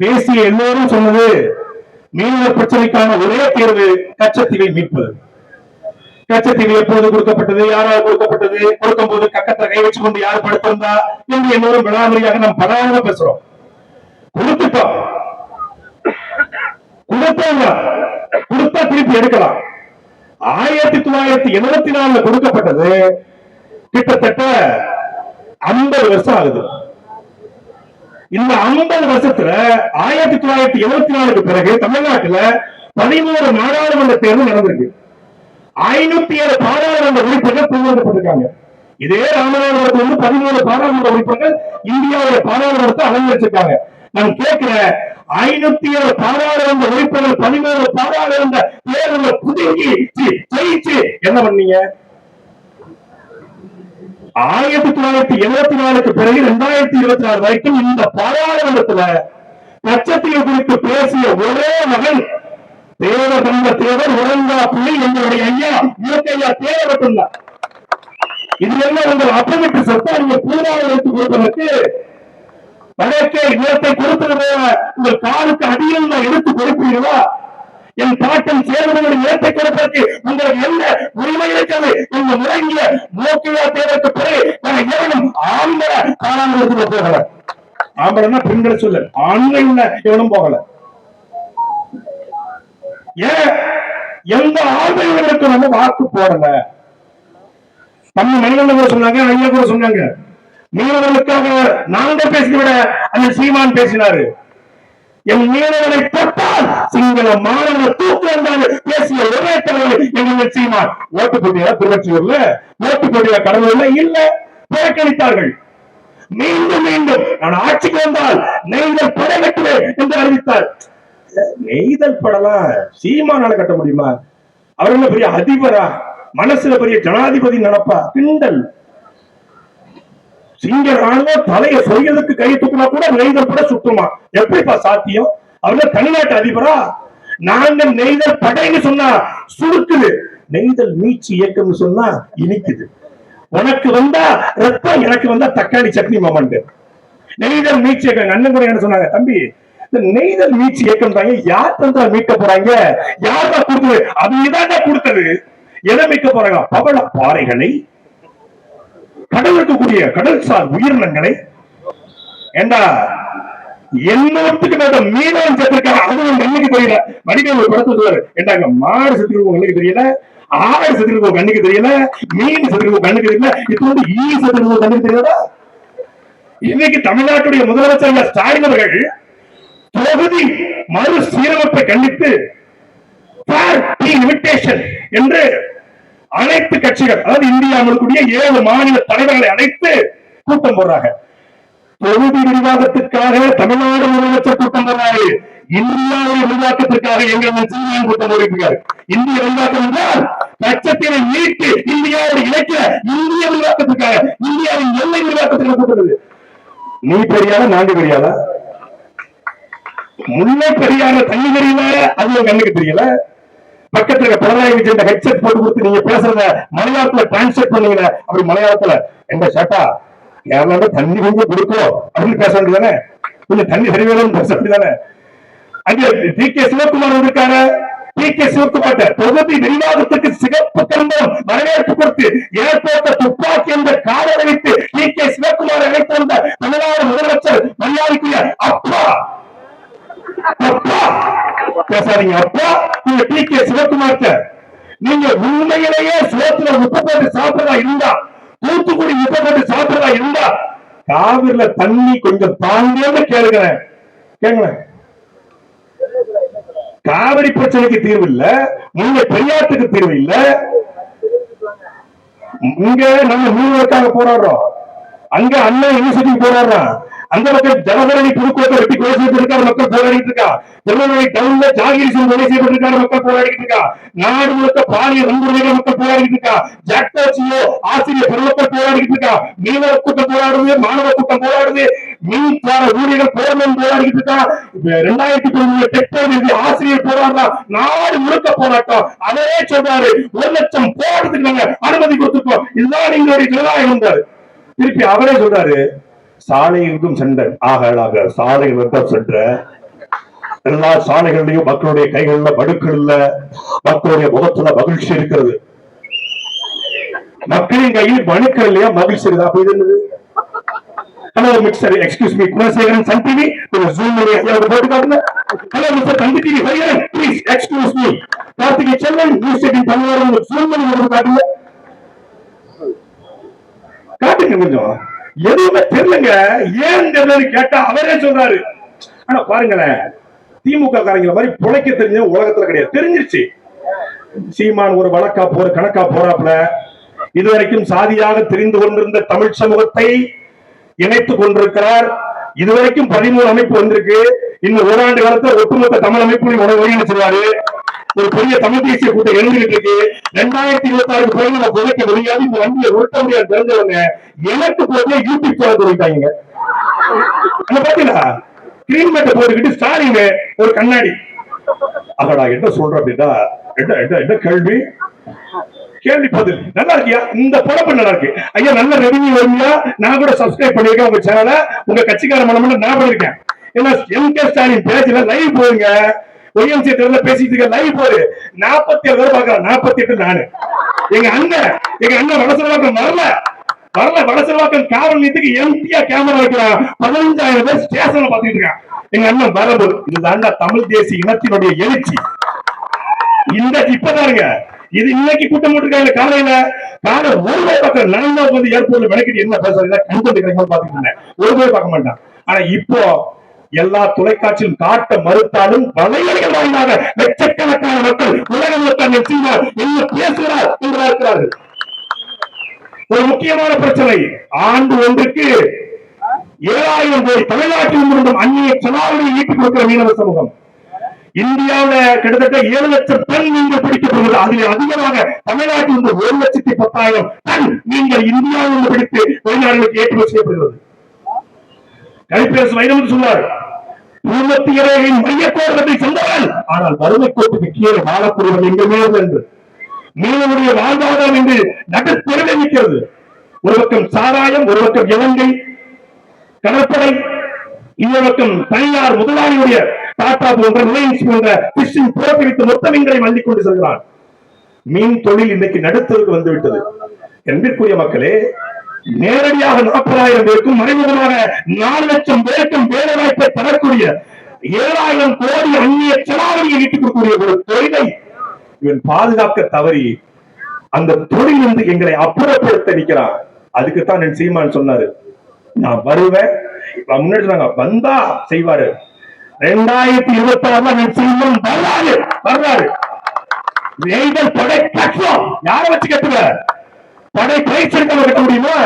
பேசிய எல்லோரும் சொன்னது மீனவர் பிரச்சனைக்கான ஒரே தீர்வு கச்சத்தீவை மீட்பது. கச்சத்தீவு எப்போது கொடுக்கப்பட்டது யாரால் கொடுக்கப்பட்டது கொடுக்கும் போது கக்கத்தை கை வச்சு கொண்டு யார் படுத்திருந்தா என்று எல்லோரும் விடாமறியாக நாம் படாம பேசுறோம். கொடுத்துட்டோம். கொடுத்தாங்க கொடுத்தா திருப்பி எடுக்கலாம். ஆயிரத்தி தொள்ளாயிரத்தி எழுபத்தி நாலுல கொடுக்கப்பட்டது கிட்டத்தட்ட ஐம்பது வருஷம் ஆகுது. இந்த ஐம்பது வருஷத்துல ஆயிரத்தி தொள்ளாயிரத்தி எழுபத்தி நாலுக்கு பிறகு தமிழ்நாட்டுல பதிமூணு நாடாளுமன்ற தேர்தல் நடந்திருக்கு. ஐநூத்தி ஏழு பாராளுமன்ற உறுப்பினர் தேர்ந்தெடுக்கப்பட்டிருக்காங்க. இதே ராமநாதபுரத்துல இருந்து பதிமூணு பாராளுமன்ற உறுப்பினர்கள் இந்தியாவுடைய பாராளுமன்றத்தை அலங்கரிச்சிருக்காங்க. நான் கேட்கிறேன் ஐநூத்தி ஏழு பாராளுமன்ற உறுப்பினர் பதிமூணு பாராளுமன்ற தேர்தலை புதுங்கி ஜெயிச்சு என்ன பண்ணீங்க? ஆயிரத்தி தொள்ளாயிரத்தி எழுபத்தி நாலுக்கு பிறகு இரண்டாயிரத்தி இருபத்தி நாலு வரைக்கும் இந்த பாராளுமன்றத்துல நட்சத்திரம் குறித்து பேசிய ஒரே மகன் தேவ தந்த தேவர் உறங்கா புள்ளி எங்களுடைய ஐயா. இயற்கையா தேவை மட்டும்தான். இது என்ன உங்கள் அப்பமிட்டு சொத்தா நீங்க பூராவை வைத்து கொடுப்பதற்கு வடக்கே நிலத்தை கொடுத்தது உங்கள் காலுக்கு அடியில் எடுத்து கொடுப்பீர்களா? என் பாட்டன் சேர்வதற்கு நிலத்தை கொடுப்பதற்கு உங்களுக்கு என்ன உரிமை இருக்கிறது? இந்த முழங்கிய மோக்கியா தேவருக்கு பிறகு நான் எவனும் ஆண்கள காணாமல் போகல. ஆம்பளம்னா பெண்களை சொல்ல. ஆண்கள் உள்ள எவனும் போகல. ஏன்? எந்த ஆண்களுக்கு நம்ம வாக்கு போடல? நம்ம மனிதன் கூட சொன்னாங்க ஐயா கூட சொன்னாங்க. மீனவர்களுக்காக நாங்க பேசிய விட அந்த சீமான் பேசினாரு. என் மீனவனை தொட்டால் சிங்கள மாணவனை தூக்கு வந்தாங்க பேசிய ஒரே தலைவர் எங்கள் சீமான் ஓட்டு போட்டியா திருவற்றியூர்ல? ஓட்டு போட்டியா கடலூர்ல? இல்ல. புறக்கணித்தார்கள். மீண்டும் மீண்டும் நான் ஆட்சிக்கு வந்தால் நெய்தல் படை கட்டுவேன் என்று அறிவித்தார். நெய்தல் படலாம் சீமானால கட்ட முடியுமா? அவர் பெரிய அதிபரா? மனசுல பெரிய ஜனாதிபதி நடப்பா? கிண்டல். சிங்க ராணுவம் தலையை சொரியதுக்கு கை தூக்கினா கூட நெய்தல் கூட சுத்துமா எப்படிப்பா சாத்தியம்? அவங்க தனிநாட்டு அதிபரா? நாங்க நெய்தல் படைன்னு சொன்னா சுருக்குது. நெய்தல் மீட்சி இயக்கம்னு சொன்னா இனிக்குது. உனக்கு வந்தா ரத்தம் எனக்கு வந்தா தக்காளி சட்னி மாமண்டு நெய்தல் மீட்சி இயக்கம் அண்ணன் கூட என்ன சொன்னாங்க தம்பி இந்த நெய்தல் மீட்சி இயக்கம் தாங்க யார் தந்தா மீட்க போறாங்க? யார் தான் கொடுத்தது? அதுதான் கொடுத்தது. எதை மீட்க போறாங்க? பவள பாறைகளை கடல் இருக்கக்கூடிய கடல்சார் உயிரினங்களை ஏண்டா என்னத்துக்கு நான் மீனவன் செத்துருக்கான் அதுவும் கண்ணுக்கு தெரியல. வடிவேல் ஒரு படத்தை சொல்லுவாரு ஏண்டாங்க மாடு செத்துருக்கு கண்ணுக்கு தெரியல. ஆடு செத்துருக்கு கண்ணுக்கு தெரியல. மீன் செத்துருக்கு கண்ணுக்கு தெரியல. இப்போ வந்து ஈ செத்துருக்கு கண்ணுக்கு தெரியல இன்னைக்கு தமிழ்நாட்டுடைய முதலமைச்சர் ஐயா ஸ்டாலின் அவர்கள் தொகுதி மறு சீரமைப்பை கண்டித்து இன்விடேஷன் என்று அனைத்து கட்சிகள் அதாவது இந்தியா முழுக்கூடிய ஏழு மாநில தலைவர்களை அழைத்து கூட்டம் போடுறாங்க. தொகுதி விரிவாக்கத்திற்காக தமிழ்நாடு முதலமைச்சர் கூட்டம் போடுறாரு. இந்தியாவுடைய விரிவாக்கத்திற்காக எங்கள் சீனியர் கூட்டம் போடுகிறார் இந்திய விரிவாக்கம் என்றால் லட்சத்தினை மீட்டு இந்தியாவுடைய இலக்கிய இந்திய விரிவாக்கத்திற்காக இந்தியாவின் எல்லை விரிவாக்கத்திற்கு கூட்டுறது நீ பெரியாரா நாங்க பெரியாரா முல்லை பெரியார தண்ணி தெரியல அது கண்ணுக்கு தெரியல. பக்கத்துல இருக்க பினராயி விஜயன் ஹெட்செட் போட்டு கொடுத்து நீங்க பேசுறத மலையாளத்துல டிரான்ஸ்லேட் பண்ணீங்க அப்படி மலையாளத்துல எங்க ஷாட்டா கேரளால தண்ணி கொஞ்சம் கொடுக்கும் அப்படின்னு பேச வேண்டியதானே கொஞ்சம் தண்ணி சரி பேச வேண்டியதானே அங்க டி கே சிவகுமார் இருக்காரு. டி கே சிவகுமார் தொகுதி விரிவாக்கத்துக்கு சிகப்பு கம்பம் வரவேற்பு கொடுத்து ஏற்பட்ட துப்பாக்கி என்ற காதலை வைத்து டி கே சிவகுமார் அழைத்து வந்த தமிழ்நாடு முதலமைச்சர் மரியாதைக்குரிய அப்பா! அப்பா! பேசாதீங்க அப்பா! நீங்க டி கே சிவகுமார் நீங்க உண்மையிலேயே சோத்துல உப்பு போட்டு சாப்பிடறதா இருந்தா தூத்துக்குடி உப்பு போட்டு சாப்பிடறதா இருந்தா காவிரில தண்ணி கொஞ்சம் தாங்கன்னு கேளுங்களேன். கேளுங்களேன். காவிரி பிரச்சனைக்கு தீர்வு இல்ல முன்ன பெரியாத்துக்கு தீர்வு இல்ல. இங்க நம்ம மீனவருக்காக போராடுறோம். அங்க அண்ணா யூனிவர்சிட்டி போராடுறான். அந்த மக்கள் ஜனகரணி புதுக்கோட்டை வெட்டி கொலை செய்யப்பட்டிருக்காரு மக்கள் போராடிட்டு இருக்கா? திருநெல்வேலி டவுன்ல ஜாகிரிசன் கொலை செய்யப்பட்டிருக்காரு மக்கள் போராடிட்டு இருக்கா? நாடு முழுக்க பாலியல் வன்முறைகள் மக்கள் போராடிட்டு இருக்கா? ஜாக்டோசியோ ஆசிரியர் பெருமக்கள் போராடிட்டு இருக்கா? மீனவர் கூட்டம் போராடுது மாணவர் கூட்டம் போராடுது மின்சார ஊழியர்கள் போராட்டம் போராடிட்டு இருக்கா? ரெண்டாயிரத்தி பதினொன்று டெக்னாலஜி ஆசிரியர் போராடுறா நாடு முழுக்க போராட்டம். அவரே சொல்றாரு ஒரு லட்சம் போராட்டத்துக்கு நாங்க அனுமதி கொடுத்துருக்கோம். இதுதான் எங்களுடைய ஜனநாயகம் திருப்பி அவரே சொல்றாரு சாலைகளுக்கும் சென்ற ஆக ஆக சாலை வெப்பம் சென்ற? எல்லா சாலைகள்லயும் மக்களுடைய கைகள்ல படுக்கல மக்களுடைய முகத்துல மகிழ்ச்சி இருக்கிறது. மக்களின் கையில் மனுக்கள் இல்லையா? மகிழ்ச்சி இருக்கு அப்ப இது என்னது? Hello mister excuse me Gunasekaran Sun TV கொஞ்சம் ஜூம் போட்டு காட்டுங்க. Hello mister Thanthi TV Hariharan please excuse me Karthigai Selvan news eighteen Tamil Nadu zoom பண்ணி போட்டு காட்டுங்க. காட்டுங்க கொஞ்சம். எதுவுமே தெரியலங்க. ஏன் கேட்டா அவரே சொல்றாரு. ஆனா பாருங்களேன் திமுக காரங்கள மாதிரி புழைக்க தெரிஞ்ச உலகத்துல கிடையாது. தெரிஞ்சிருச்சு. சீமான் ஒரு வழக்கா போற கணக்கா போறாப்ல இதுவரைக்கும் சாதியாக தெரிந்து கொண்டிருந்த தமிழ் சமூகத்தை இணைத்துக் கொண்டிருக்கிறார். இதுவரைக்கும் பதிமூணு அமைப்பு வந்திருக்கு. இன்னும் ஓராண்டு காலத்துல ஒட்டுமொத்த தமிழ் அமைப்பு ஒருங்கிணைச்சிருவாரு. ஒரு பெரிய தமிழ் தேசிய கூட்டம் எழுதிட்டு இருக்கு ரெண்டாயிரத்தி இருபத்தி ஆறு பிறகு நம்ம புதைக்க முடியாது. இந்த வண்டியை உருட்ட முடியாது. தெரிஞ்சவங்க எனக்கு போதே யூடியூப் சேனல் துவைத்தாங்க பாத்தீங்களா கிரீன் மேட்டை போட்டுக்கிட்டு ஸ்டாலின் ஒரு கண்ணாடி. அகடா என்ன சொல்ற அப்படின்னா என்ன என்ன என்ன கேள்வி? கேள்வி பதில். நல்லா இருக்கியா? இந்த படப்பு நல்லா இருக்கு. ஐயா நல்ல ரெவன்யூ வருங்களா? நான் கூட சப்ஸ்கிரைப் பண்ணிருக்கேன் உங்க சேனலை உங்க கட்சிக்கார மனம் நான் பண்ணிருக்கேன் ஏன்னா எம் கே ஸ்டாலின் பேஜ்ல லைவ் போயிருங்க ஒய்எம்சி சேட்டர்ல பேசிட்டு இருக்க லைவ் போடு நாற்பத்தி ஏழு பேர் பாக்குறேன் நாற்பத்தி எட்டு நானு. எங்க அண்ணன் எங்க அண்ணன் வடசரவாக்கம் வரல. வரல வடசரவாக்கம் காவல் நிலையத்துக்கு எம்டியா கேமரா வைக்கிறான். பதினஞ்சாயிரம் பேர் ஸ்டேஷன்ல பாத்துட்டு இருக்கான். எங்க அண்ணன் வரபு இதுதாங்க தமிழ் தேசிய இனத்தினுடைய எழுச்சி. இந்த இப்பதானுங்க இது இன்னைக்கு கூட்டம் போட்டிருக்காங்க காலையில. காலை ஒரு பக்கம் நடந்தா வந்து ஏர்போர்ட்ல விளக்கிட்டு என்ன பேசுறது கண்டு கிடைக்கும் பாத்துட்டு இருந்தேன். ஒரு போய் பார்க்க மாட்டான் ஆனா இப்போ எல்லா தொலைக்காட்சியும் காட்ட மறுத்தாலும் வலையலைகள் வாயிலாக லட்சக்கணக்கான மக்கள் உலகம் மக்கள் நிச்சயமாக என்ன பேசுகிறார் என்று இருக்கிறார்கள். ஒரு முக்கியமான பிரச்சனை. ஆண்டு ஒன்றுக்கு ஏழாயிரம் கோடி தமிழ்நாட்டில் இருந்தும் அந்நிய செலாவணியை ஈட்டிக் கொடுக்கிற மீனவ சமூகம். இந்தியாவுல கிட்டத்தட்ட ஏழு லட்சம் டன் நீங்கள் பிடிக்கப்படுகிறது அதில் அதிகமாக தமிழ்நாட்டில் இருந்து ஒரு லட்சத்தி பத்தாயிரம் டன் நீங்கள் இந்தியாவில் பிடித்து வெளிநாடுகளுக்கு ஏற்றுமதி செய்யப்படுகிறது. கைபேசி வைரமுத்து சொன்னார் பூமத்தி இறையின் மையக்கோரத்தை சென்றவர்கள் ஆனால் வறுமை கோட்டுக்கு கீழே வாழக்கூடியவர்கள் எங்குமே என்று. மீனவருடைய வாழ்வாதாரம் என்று நடுத்தெருவில் நிற்கிறது ஒரு பக்கம் சாராயம் ஒரு பக்கம் இலங்கை கடற்படை இன்னொரு பக்கம் தனியார் முதலாளியுடைய டாடா போன்ற ரிலையன்ஸ் போன்ற பிஷிங் புறப்பிடித்து மொத்த மீன்களை மல்லிக் கொண்டு செல்கிறான். மீன் தொழில் இன்னைக்கு நடுத்தருக்கு வந்துவிட்டது. என்பதற்குரிய மக்களே நேரடியாக நாற்பதாயிரம் பேருக்கும் மறைமுகமாக நாலு லட்சம் பேருக்கும் வேலை வாய்ப்பை தரக்கூடிய ஏழாயிரம் கோடி அந்நிய செலாவணியை ஈட்டுக் கொடுக்கக்கூடிய ஒரு தொழிலை இவன் பாதுகாக்க தவறி அந்த தொழில் வந்து எங்களை அப்புறப்படுத்த நிற்கிறான். அதுக்குத்தான் என் சீமான் சொன்னாரு. நான் வருவேன். முன்னாடி சொன்னாங்க வந்தா செய்வாரு. ரெண்டாயிரத்தி இருபத்தி ஆறுல என் சீமான் வர்றாரு. வர்றாரு. நெய்தல் படை கட்டுவோம் யார வச்சு கட்டுவேன் படை பயிற்சி கட்ட முடியுமா?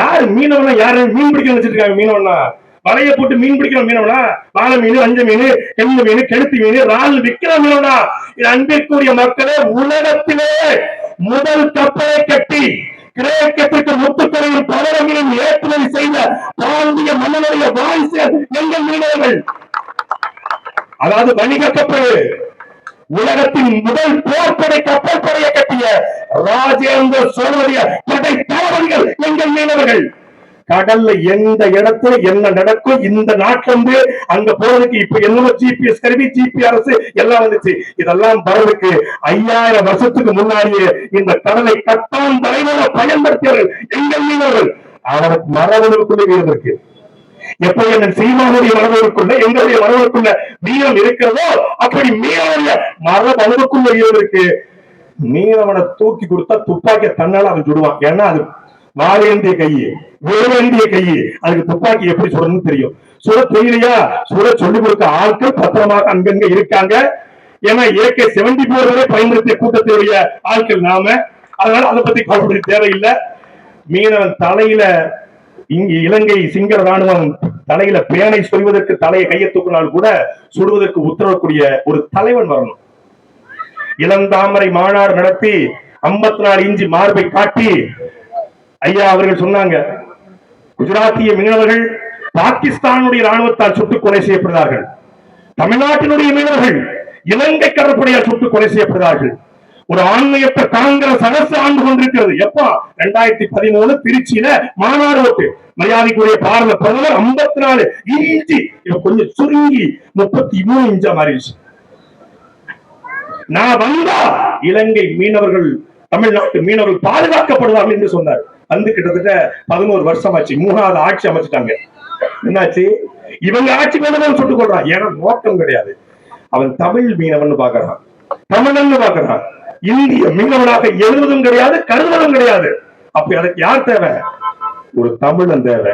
யாரு மீனவனா? யாரு மீன் பிடிக்க வச்சிருக்காங்க மீனவனா? வலைய போட்டு மீன் பிடிக்கிற மீனவனா? வாழை மீன் அஞ்ச மீன் கெண்ட மீன் கெளுத்தி மீன் ரால் விக்கிற மீனவனா? இது அன்பிற்குரிய மக்களே உலகத்திலே முதல் கப்பலை கட்டி கிரேக்கத்திற்கு முத்துக்கரையில் பவர மீன் ஏற்றுமதி செய்த பாண்டிய மன்னனுடைய வாரிசு எங்கள் மீனவர்கள். அதாவது வணிக கப்பல். உலகத்தின் முதல் போர்ப்படை கப்பல் படையை கட்டிய ராஜேந்திர சோழனுடைய படை தளபதிகள் எங்கள் மீனவர்கள். கடல்ல எந்த இடத்துல என்ன நடக்கும் இந்த நாட்டுல இருந்து அங்க போறதுக்கு இப்ப என்னமோ ஜிபிஎஸ் கருவி ஜிபி அரசு எல்லாம் வந்துச்சு. இதெல்லாம் வரதுக்கு ஐயாயிரம் வருஷத்துக்கு முன்னாடியே இந்த கடலை கட்டான் தலைவர பயன்படுத்தியவர்கள் எங்கள் மீனவர்கள். அவருக்கு மரபணுக்குள்ளே வீரம் இருக்கு. எப்ப என் சீமானுடைய மரபணுக்குள்ள எங்களுடைய மரபணுக்குள்ள வீரம் இருக்கிறதோ அப்படி மீனவனுடைய மரபணுக்குள்ள வீரம் இருக்கு. மீனவனை தூக்கி கொடுத்தா துப்பாக்கிய தன்னால அவன் சுடுவான். ஏன்னா அது வாழேந்திய கையே வேவேந்திய கை அதுக்கு துப்பாக்கி எப்படி சுடணும்னு தெரியும். சுட தெரியலையா? சுட சொல்லிக் கொடுக்க ஆட்கள் பத்திரமாக அங்கங்க இருக்காங்க. ஏன்னா ஏகே செவன்டி போர் வரை பயன்படுத்திய கூட்டத்தினுடைய ஆட்கள் நாம. அதனால அதை பத்தி கவலைப்பட தேவையில்லை. மீனவன் தலையில இங்கு இலங்கை சிங்கள ராணுவம் தலையில பேனை சொல்வதற்கு தலையை கையை தூக்கினால் கூட சுடுவதற்கு உத்தரவக்கூடிய ஒரு தலைவன் வரணும். இளந்தாமரை மாநாடு நடத்தி 54 நாலு இஞ்சி மார்பை காட்டி ஐயா அவர்கள் சொன்னாங்க குஜராத்திய மீனவர்கள் பாகிஸ்தானுடைய ராணுவத்தால் சுட்டுக் கொலை செய்யப்படுகிறார்கள். தமிழ்நாட்டினுடைய மீனவர்கள் இலங்கை கடற்படையால் சுட்டுக் கொலை செய்யப்படுகிறார்கள். ஒரு ஆண்மையற்ற காங்கிரஸ் அரசு ஆண்டு கொண்டிருக்கிறது. எப்போ? ரெண்டாயிரத்தி பதிமூணு திருச்சியில மாநாடு ஓட்டு. மரியாதைக்குரிய பாரத பிரதமர் 54 நாலு இஞ்சி கொஞ்சம் சுருங்கி முப்பத்தி மூணு இஞ்சா மாறிடுச்சு. நான் வந்தா இலங்கை மீனவர்கள் தமிழ்நாட்டு மீனவர்கள் பாதுகாக்கப்படுவார்கள் என்று சொன்னார். வந்து கிட்டத்தட்ட பதினோரு வருஷம் ஆச்சு மூணாவது ஆட்சி அமைச்சிட்டாங்க. என்னாச்சு? இவங்க ஆட்சி மீனவன் சொல்லிக் கொள்றான் ஏன்னா நோக்கம் கிடையாது. அவன் தமிழ் மீனவன் பாக்குறான் தமிழன் பாக்குறான் இந்திய மீனவனாக எழுதுவதும் கிடையாது கருதுவதும் கிடையாது. அப்ப அதுக்கு யார் தேவை? ஒரு தமிழன் தேவை.